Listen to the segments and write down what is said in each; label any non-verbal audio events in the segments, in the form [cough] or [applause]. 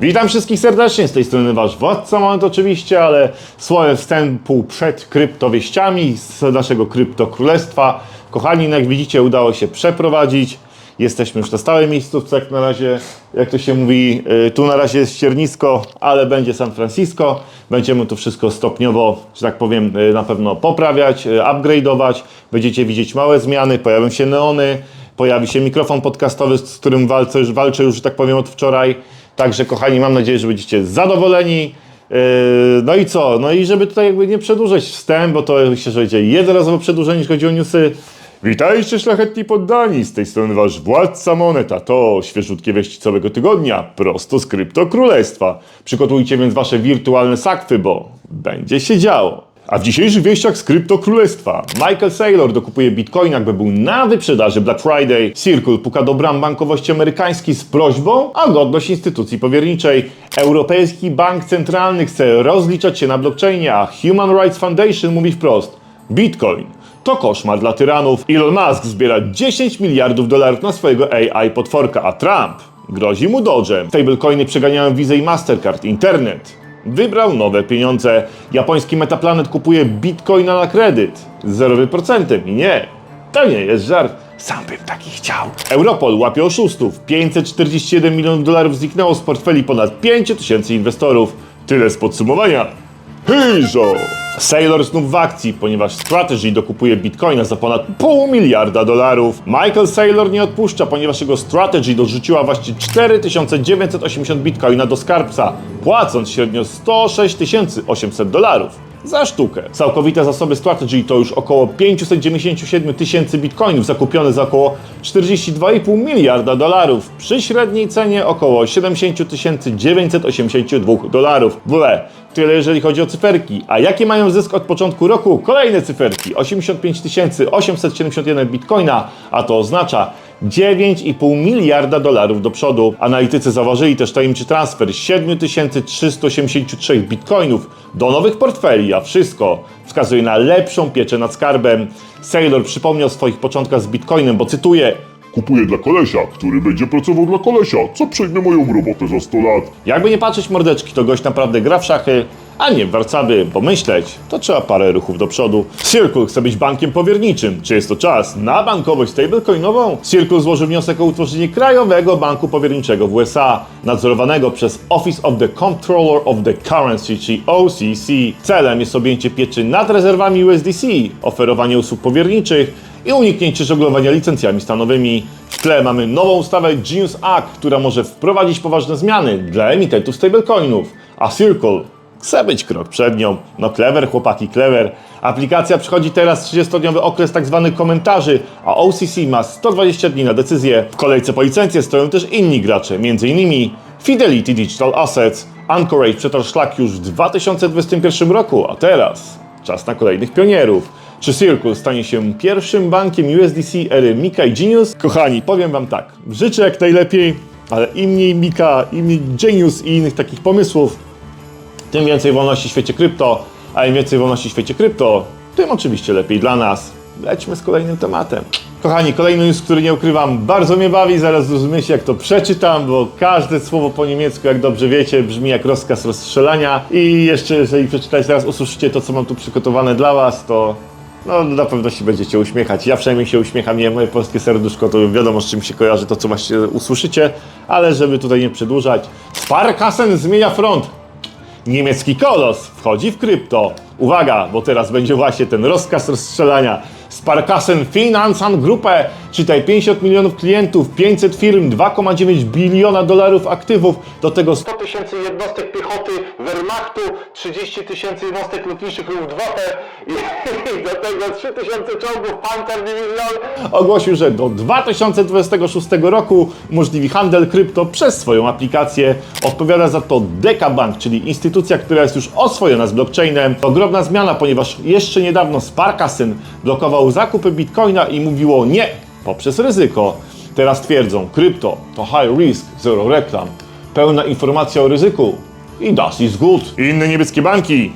Witam wszystkich serdecznie, z tej strony Wasz Władca Moment oczywiście, ale słowo wstępu przed kryptowieściami z naszego kryptokrólestwa. Kochani, jak widzicie udało się przeprowadzić. Jesteśmy już na stałej miejscówce, jak na razie, jak to się mówi, y, tu na razie jest ściernisko, ale będzie San Francisco. Będziemy tu wszystko stopniowo, że tak powiem, y, na pewno poprawiać, y, upgrade'ować. Będziecie widzieć małe zmiany, pojawią się neony, pojawi się mikrofon podcastowy, z którym walczę walczę już, że tak powiem, od wczoraj. Także kochani, mam nadzieję, że będziecie zadowoleni. Yy, No i co? No i żeby tutaj jakby nie przedłużać wstęp, bo to myślę, że będzie jednorazowo przedłużenie, jeśli chodzi o newsy. Witajcie szlachetni poddani, z tej strony wasz władca moneta. To świeżutkie wieści całego tygodnia, prosto z Krypto Królestwa. Przygotujcie więc wasze wirtualne sakwy, bo będzie się działo. A w dzisiejszych wieściach z Krypto Królestwa Michael Saylor dokupuje bitcoina, jakby był na wyprzedaży Black Friday. Circle puka do bram bankowości amerykańskiej z prośbą o godność instytucji powierniczej. Europejski Bank Centralny chce rozliczać się na blockchainie, a Human Rights Foundation mówi wprost Bitcoin to koszmar dla tyranów. Elon Musk zbiera 10 miliardów dolarów na swojego AI potworka, a Trump grozi mu dodżem. Stablecoiny przeganiają Visa i Mastercard. Internet wybrał nowe pieniądze. Japoński Metaplanet kupuje bitcoina na kredyt z zerowym procentem. I nie, to nie jest żart. Sam bym taki chciał. Europol łapie oszustów. 541 milionów dolarów zniknęło z portfeli ponad 5 tysięcy inwestorów. Tyle z podsumowania. Hejżo! Sailor znów w akcji, ponieważ Strategy dokupuje bitcoina za ponad pół miliarda dolarów. Michael Saylor nie odpuszcza, ponieważ jego Strategy dorzuciła właśnie 4980 bitcoina do skarbca, płacąc średnio 106 800 dolarów za sztukę. Całkowite zasoby Strategy to już około 597 tysięcy bitcoinów zakupione za około 42,5 miliarda dolarów przy średniej cenie około 70 982 dolarów. Ogóle tyle jeżeli chodzi o cyferki. A jakie mają zysk od początku roku? Kolejne cyferki. 85 871 bitcoina, a to oznacza 9,5 miliarda dolarów do przodu. Analitycy zauważyli też tajemniczy transfer 7383 bitcoinów do nowych portfeli, a wszystko wskazuje na lepszą pieczę nad skarbem. Saylor przypomniał o swoich początkach z bitcoinem, bo cytuję Kupuję dla kolesia, który będzie pracował dla kolesia, co przejmie moją robotę za 100 lat. Jakby nie patrzeć mordeczki, to gość naprawdę gra w szachy, a nie warcaby, bo myśleć to trzeba parę ruchów do przodu. Circle chce być bankiem powierniczym. Czy jest to czas na bankowość stablecoinową? Circle złożył wniosek o utworzenie Krajowego Banku Powierniczego w USA, nadzorowanego przez Office of the Comptroller of the Currency, czyli OCC. Celem jest objęcie pieczy nad rezerwami USDC, oferowanie usług powierniczych i uniknięcie żonglowania licencjami stanowymi. W tle mamy nową ustawę Genius Act, która może wprowadzić poważne zmiany dla emitentów stablecoinów, a Circle chce być krok przed nią. No clever, chłopaki, clever. Aplikacja przychodzi teraz 30-dniowy okres tak zwanych komentarzy, a OCC ma 120 dni na decyzję. W kolejce po licencję stoją też inni gracze, m.in. Fidelity Digital Assets. Anchorage przetarł szlak już w 2021 roku, a teraz czas na kolejnych pionierów. Czy Circle stanie się pierwszym bankiem USDC ery Mika i Genius? Kochani, powiem wam tak, życzę jak najlepiej, ale im mniej Mika, im mniej Genius i innych takich pomysłów, tym więcej wolności w świecie krypto, a im więcej wolności w świecie krypto, tym oczywiście lepiej dla nas. Lećmy z kolejnym tematem. Kochani, kolejny news, który nie ukrywam, bardzo mnie bawi, zaraz zrozumiecie jak to przeczytam, bo każde słowo po niemiecku, jak dobrze wiecie, brzmi jak rozkaz rozstrzelania i jeszcze jeżeli przeczytać teraz, usłyszycie to, co mam tu przygotowane dla was, to no na pewno się będziecie uśmiechać. Ja przynajmniej się uśmiecham, nie moje polskie serduszko, to wiadomo z czym się kojarzy to, co właśnie usłyszycie, ale żeby tutaj nie przedłużać. Sparkassen zmienia front. Niemiecki kolos wchodzi w krypto. Uwaga, bo teraz będzie właśnie ten rozkaz rozstrzelania. Sparkassen Finanzan Gruppe, czytaj 50 milionów klientów, 500 firm, 2,9 biliona dolarów aktywów, do tego 100 tysięcy jednostek piechoty Wehrmachtu, 30 tysięcy jednostek lotniczych Luftwaffe i, [laughs] i do tego 3 tysiące czołgów Panther Division. Ogłosił, że do 2026 roku umożliwi handel krypto przez swoją aplikację. Odpowiada za to Dekabank, czyli instytucja, która jest już oswojona z blockchainem. Ogromna zmiana, ponieważ jeszcze niedawno Sparkassen blokował zakupy bitcoina i mówiło nie poprzez ryzyko. Teraz twierdzą, krypto to high risk, zero reklam, pełna informacja o ryzyku i das is good. Inne niebieskie banki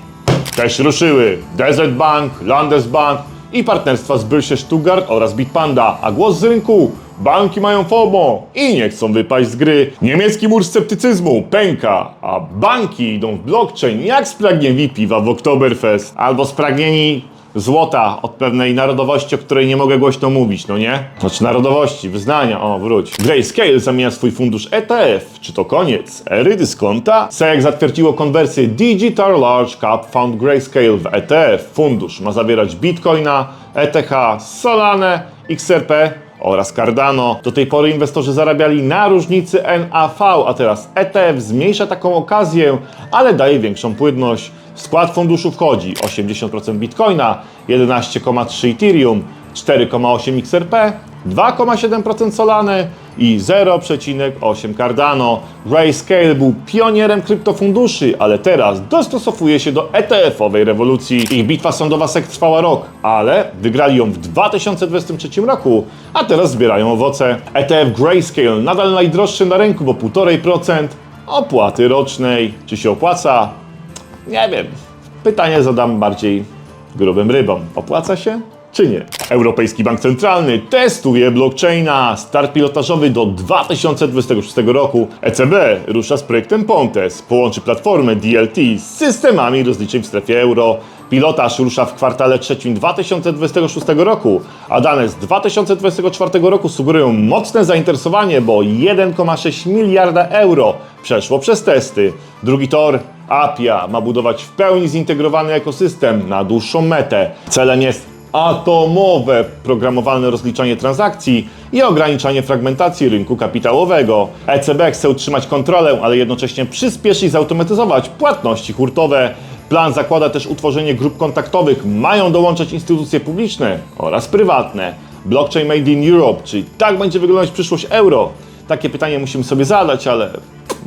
też ruszyły. Desert Bank, Landesbank i partnerstwa z Börse Stuttgart oraz Bitpanda, a głos z rynku banki mają FOMO i nie chcą wypaść z gry. Niemiecki mur sceptycyzmu pęka, a banki idą w blockchain jak spragnieni piwa w Oktoberfest. Albo spragnieni złota od pewnej narodowości, o której nie mogę głośno mówić, no nie? Znaczy narodowości, wyznania, o wróć. Grayscale zamienia swój fundusz ETF. Czy to koniec ery dyskonta? SEC zatwierdziło konwersję Digital Large Cap Fund Grayscale w ETF. Fundusz ma zawierać Bitcoina, ETH, Solane, XRP oraz Cardano. Do tej pory inwestorzy zarabiali na różnicy NAV, a teraz ETF zmniejsza taką okazję, ale daje większą płynność. W skład funduszu wchodzi 80% Bitcoina, 11,3 Ethereum, 4,8 XRP, 2,7% Solany i 0,8 Cardano. Grayscale był pionierem kryptofunduszy, ale teraz dostosowuje się do ETF-owej rewolucji. Ich bitwa sądowa SEC trwała rok, ale wygrali ją w 2023 roku, a teraz zbierają owoce. ETF Grayscale nadal najdroższy na rynku, bo 1,5% opłaty rocznej. Czy się opłaca? Nie wiem. Pytanie zadam bardziej grubym rybom. Opłaca się? Czy nie? Europejski Bank Centralny testuje blockchaina. Start pilotażowy do 2026 roku. ECB rusza z projektem Pontes. Połączy platformę DLT z systemami rozliczeń w strefie euro. Pilotaż rusza w kwartale trzecim 2026 roku, a dane z 2024 roku sugerują mocne zainteresowanie, bo 1,6 miliarda euro przeszło przez testy. Drugi tor Apia ma budować w pełni zintegrowany ekosystem na dłuższą metę. Celem jest atomowe programowalne rozliczanie transakcji i ograniczanie fragmentacji rynku kapitałowego. ECB chce utrzymać kontrolę, ale jednocześnie przyspieszyć i zautomatyzować płatności hurtowe. Plan zakłada też utworzenie grup kontaktowych, mają dołączać instytucje publiczne oraz prywatne. Blockchain Made in Europe, czyli tak będzie wyglądać przyszłość euro? Takie pytanie musimy sobie zadać, ale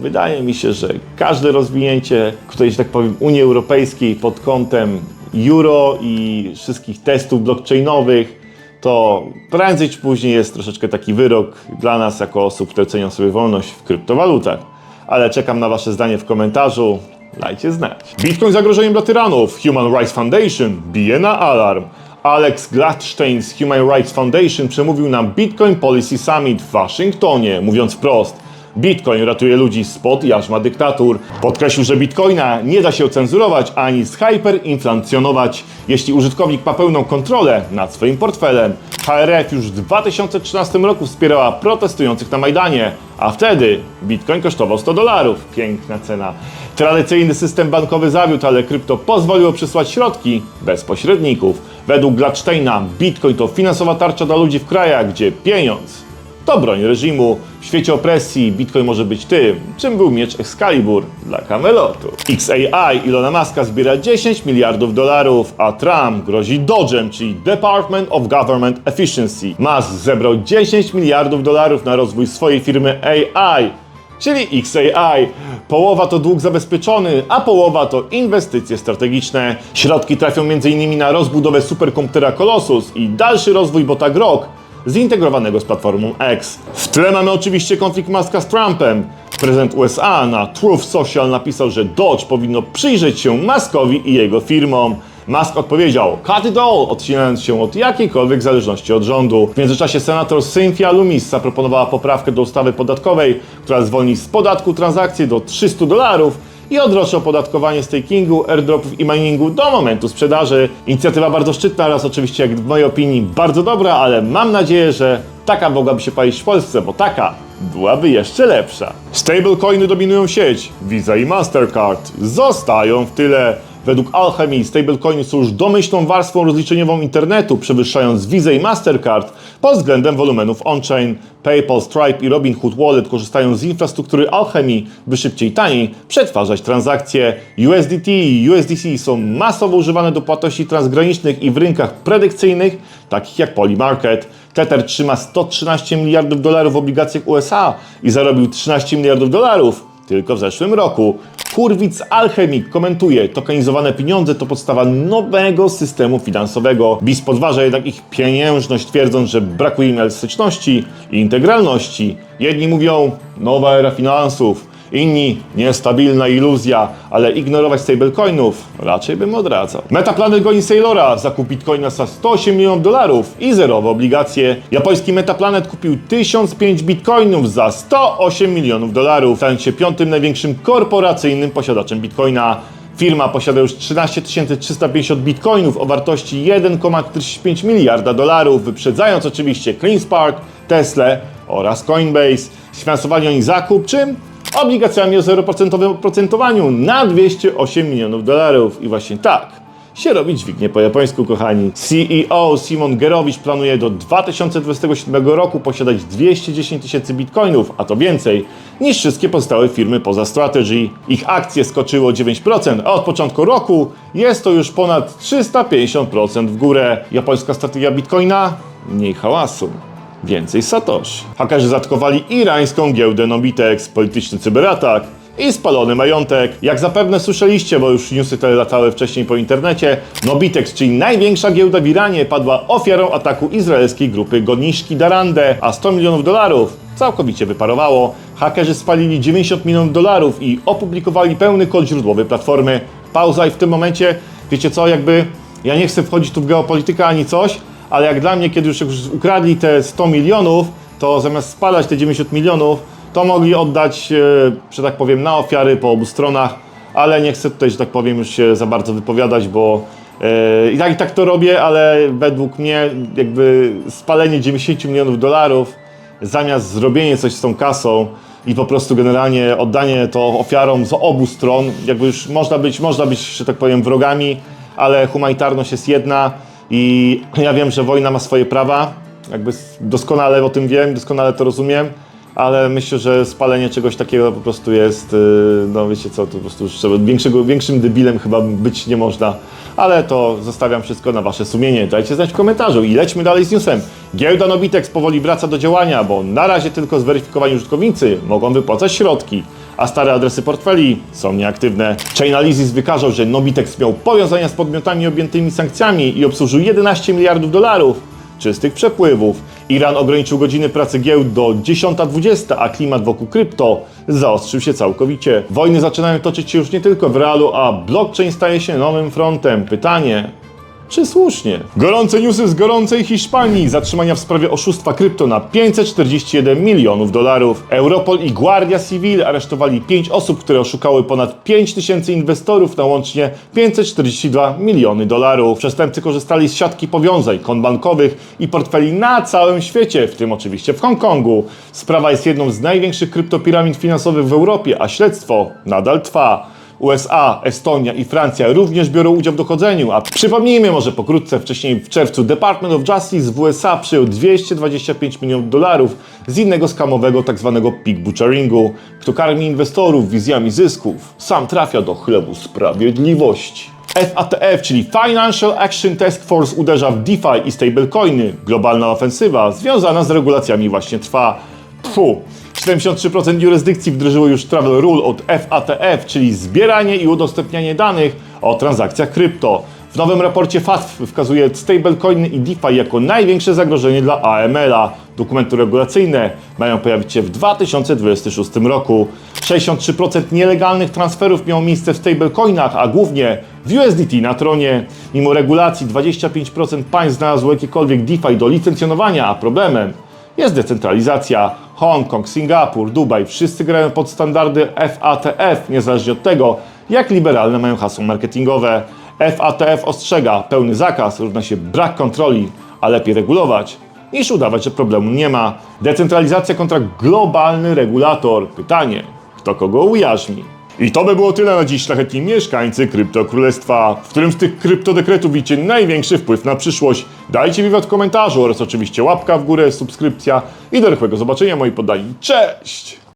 wydaje mi się, że każde rozwinięcie, którejś, tak powiem, Unii Europejskiej pod kątem euro i wszystkich testów blockchainowych, to prędzej czy później jest troszeczkę taki wyrok dla nas, jako osób, które cenią sobie wolność w kryptowalutach. Ale czekam na Wasze zdanie w komentarzu. Dajcie znać. Bitcoin zagrożeniem dla tyranów. Human Rights Foundation bije na alarm. Alex Gladstein z Human Rights Foundation przemówił na Bitcoin Policy Summit w Waszyngtonie, mówiąc wprost. Bitcoin ratuje ludzi spod jarzma dyktatur. Podkreślił, że Bitcoina nie da się ocenzurować ani zhyperinflacjonować, jeśli użytkownik ma pełną kontrolę nad swoim portfelem. HRF już w 2013 roku wspierała protestujących na Majdanie, a wtedy Bitcoin kosztował 100 dolarów. Piękna cena. Tradycyjny system bankowy zawiódł, ale krypto pozwoliło przysłać środki bez pośredników. Według Gladsteina Bitcoin to finansowa tarcza dla ludzi w krajach, gdzie pieniądz to broń reżimu. W świecie opresji Bitcoin może być tym, czym był miecz Excalibur dla Camelotu. XAI Ilona Muska zbiera 10 miliardów dolarów, a Trump grozi Dodgem, czyli Department of Government Efficiency. Musk zebrał 10 miliardów dolarów na rozwój swojej firmy AI, czyli XAI. Połowa to dług zabezpieczony, a połowa to inwestycje strategiczne. Środki trafią m.in. na rozbudowę superkomputera Colossus i dalszy rozwój bota Grok, zintegrowanego z platformą X. W tle mamy oczywiście konflikt Muska z Trumpem. Prezydent USA na Truth Social napisał, że Dodge powinno przyjrzeć się Muskowi i jego firmom. Musk odpowiedział, cut it all, odcinając się od jakiejkolwiek zależności od rządu. W międzyczasie senator Cynthia Lummis zaproponowała poprawkę do ustawy podatkowej, która zwolni z podatku transakcje do 300 dolarów i odroczy opodatkowanie stakingu, airdropów i miningu do momentu sprzedaży. Inicjatywa bardzo szczytna oraz oczywiście, jak w mojej opinii, bardzo dobra, ale mam nadzieję, że taka mogłaby się palić w Polsce, bo taka byłaby jeszcze lepsza. Stablecoiny dominują sieć, Visa i Mastercard zostają w tyle. Według Alchemy stablecoiny są już domyślną warstwą rozliczeniową internetu, przewyższając Visa i Mastercard pod względem wolumenów on-chain. PayPal, Stripe i Robinhood Wallet korzystają z infrastruktury Alchemy, by szybciej i taniej przetwarzać transakcje. USDT i USDC są masowo używane do płatności transgranicznych i w rynkach predykcyjnych, takich jak Polymarket. Tether trzyma 113 miliardów dolarów w obligacjach USA i zarobił 13 miliardów dolarów tylko w zeszłym roku. Kurwic Alchemik komentuje, tokenizowane pieniądze to podstawa nowego systemu finansowego. BIS podważa jednak ich pieniężność, twierdząc, że brakuje im elastyczności i integralności. Jedni mówią, nowa era finansów, Inni niestabilna iluzja, ale ignorować stablecoinów raczej bym odradzał. Metaplanet goni Sailora, zakup bitcoina za 108 milionów dolarów i zerowe obligacje. Japoński Metaplanet kupił 1005 bitcoinów za 108 milionów dolarów, stając się piątym największym korporacyjnym posiadaczem bitcoina. Firma posiada już 13 350 bitcoinów o wartości 1,45 miliarda dolarów, wyprzedzając oczywiście CleanSpark, Tesla oraz Coinbase. Sfinansowali oni zakup czym? Obligacjami o 0% oprocentowaniu na 208 milionów dolarów. I właśnie tak się robi dźwignie po japońsku, kochani. CEO Simon Gerowicz planuje do 2027 roku posiadać 210 tysięcy bitcoinów, a to więcej niż wszystkie pozostałe firmy poza Strategy. Ich akcje skoczyły o 9%, a od początku roku jest to już ponad 350% w górę. Japońska strategia bitcoina? Mniej hałasu. Więcej Satoshi. Hakerzy zaatakowali irańską giełdę Nobitex, polityczny cyberatak i spalony majątek. Jak zapewne słyszeliście, bo już newsy te latały wcześniej po internecie, Nobitex, czyli największa giełda w Iranie, padła ofiarą ataku izraelskiej grupy Goniszki Darande, a 100 milionów dolarów całkowicie wyparowało. Hakerzy spalili 90 milionów dolarów i opublikowali pełny kod źródłowy platformy. Pauza i w tym momencie, wiecie co, jakby ja nie chcę wchodzić tu w geopolitykę ani coś, ale jak dla mnie, kiedy już ukradli te 100 milionów, to zamiast spalać te 90 milionów, to mogli oddać, e, że tak powiem, na ofiary po obu stronach, ale nie chcę tutaj, że tak powiem, już się za bardzo wypowiadać, bo e, i tak, i tak to robię, ale według mnie jakby spalenie 90 milionów dolarów zamiast zrobienie coś z tą kasą i po prostu generalnie oddanie to ofiarom z obu stron, jakby już można być, można być, że tak powiem, wrogami, ale humanitarność jest jedna i ja wiem, że wojna ma swoje prawa, jakby doskonale o tym wiem, doskonale to rozumiem, ale myślę, że spalenie czegoś takiego po prostu jest, yy, no wiecie co, to po prostu już większego, większym debilem chyba być nie można. Ale to zostawiam wszystko na wasze sumienie. Dajcie znać w komentarzu i lećmy dalej z newsem. Giełda Nobitex powoli wraca do działania, bo na razie tylko zweryfikowani użytkownicy mogą wypłacać środki, a stare adresy portfeli są nieaktywne. Chainalysis wykazał, że Nobitex miał powiązania z podmiotami objętymi sankcjami i obsłużył 11 miliardów dolarów czystych przepływów. Iran ograniczył godziny pracy giełd do 10.20, a klimat wokół krypto zaostrzył się całkowicie. Wojny zaczynają toczyć się już nie tylko w realu, a blockchain staje się nowym frontem. Pytanie, czy słusznie? Gorące newsy z gorącej Hiszpanii. Zatrzymania w sprawie oszustwa krypto na 541 milionów dolarów. Europol i Guardia Civil aresztowali 5 osób, które oszukały ponad 5 tysięcy inwestorów na łącznie 542 miliony dolarów. Przestępcy korzystali z siatki powiązań, kont bankowych i portfeli na całym świecie, w tym oczywiście w Hongkongu. Sprawa jest jedną z największych kryptopiramid finansowych w Europie, a śledztwo nadal trwa. USA, Estonia i Francja również biorą udział w dochodzeniu, a przypomnijmy może pokrótce, wcześniej w czerwcu Department of Justice w USA przyjął 225 milionów dolarów z innego skamowego tzw. pig butcheringu, kto karmi inwestorów wizjami zysków, sam trafia do chlebu sprawiedliwości. FATF, czyli Financial Action Task Force uderza w DeFi i stablecoiny. Globalna ofensywa związana z regulacjami właśnie trwa. Pfu. 73% jurysdykcji wdrożyło już Travel Rule od FATF, czyli zbieranie i udostępnianie danych o transakcjach krypto. W nowym raporcie FATF wskazuje stablecoiny i DeFi jako największe zagrożenie dla AML-a. Dokumenty regulacyjne mają pojawić się w 2026 roku. 63% nielegalnych transferów miało miejsce w stablecoinach, a głównie w USDT na tronie. Mimo regulacji 25% państw znalazło jakiekolwiek DeFi do licencjonowania, a problemem jest decentralizacja. Hongkong, Singapur, Dubaj, wszyscy grają pod standardy FATF, niezależnie od tego, jak liberalne mają hasło marketingowe. FATF ostrzega, pełny zakaz równa się brak kontroli, a lepiej regulować niż udawać, że problemu nie ma. Decentralizacja kontra globalny regulator. Pytanie, kto kogo ujarzmi? I to by było tyle na dziś, szlachetni mieszkańcy Krypto Królestwa, w którym z tych kryptodekretów widzicie największy wpływ na przyszłość. Dajcie wiwat w komentarzu oraz oczywiście łapka w górę, subskrypcja i do zobaczenia moi poddani. Cześć!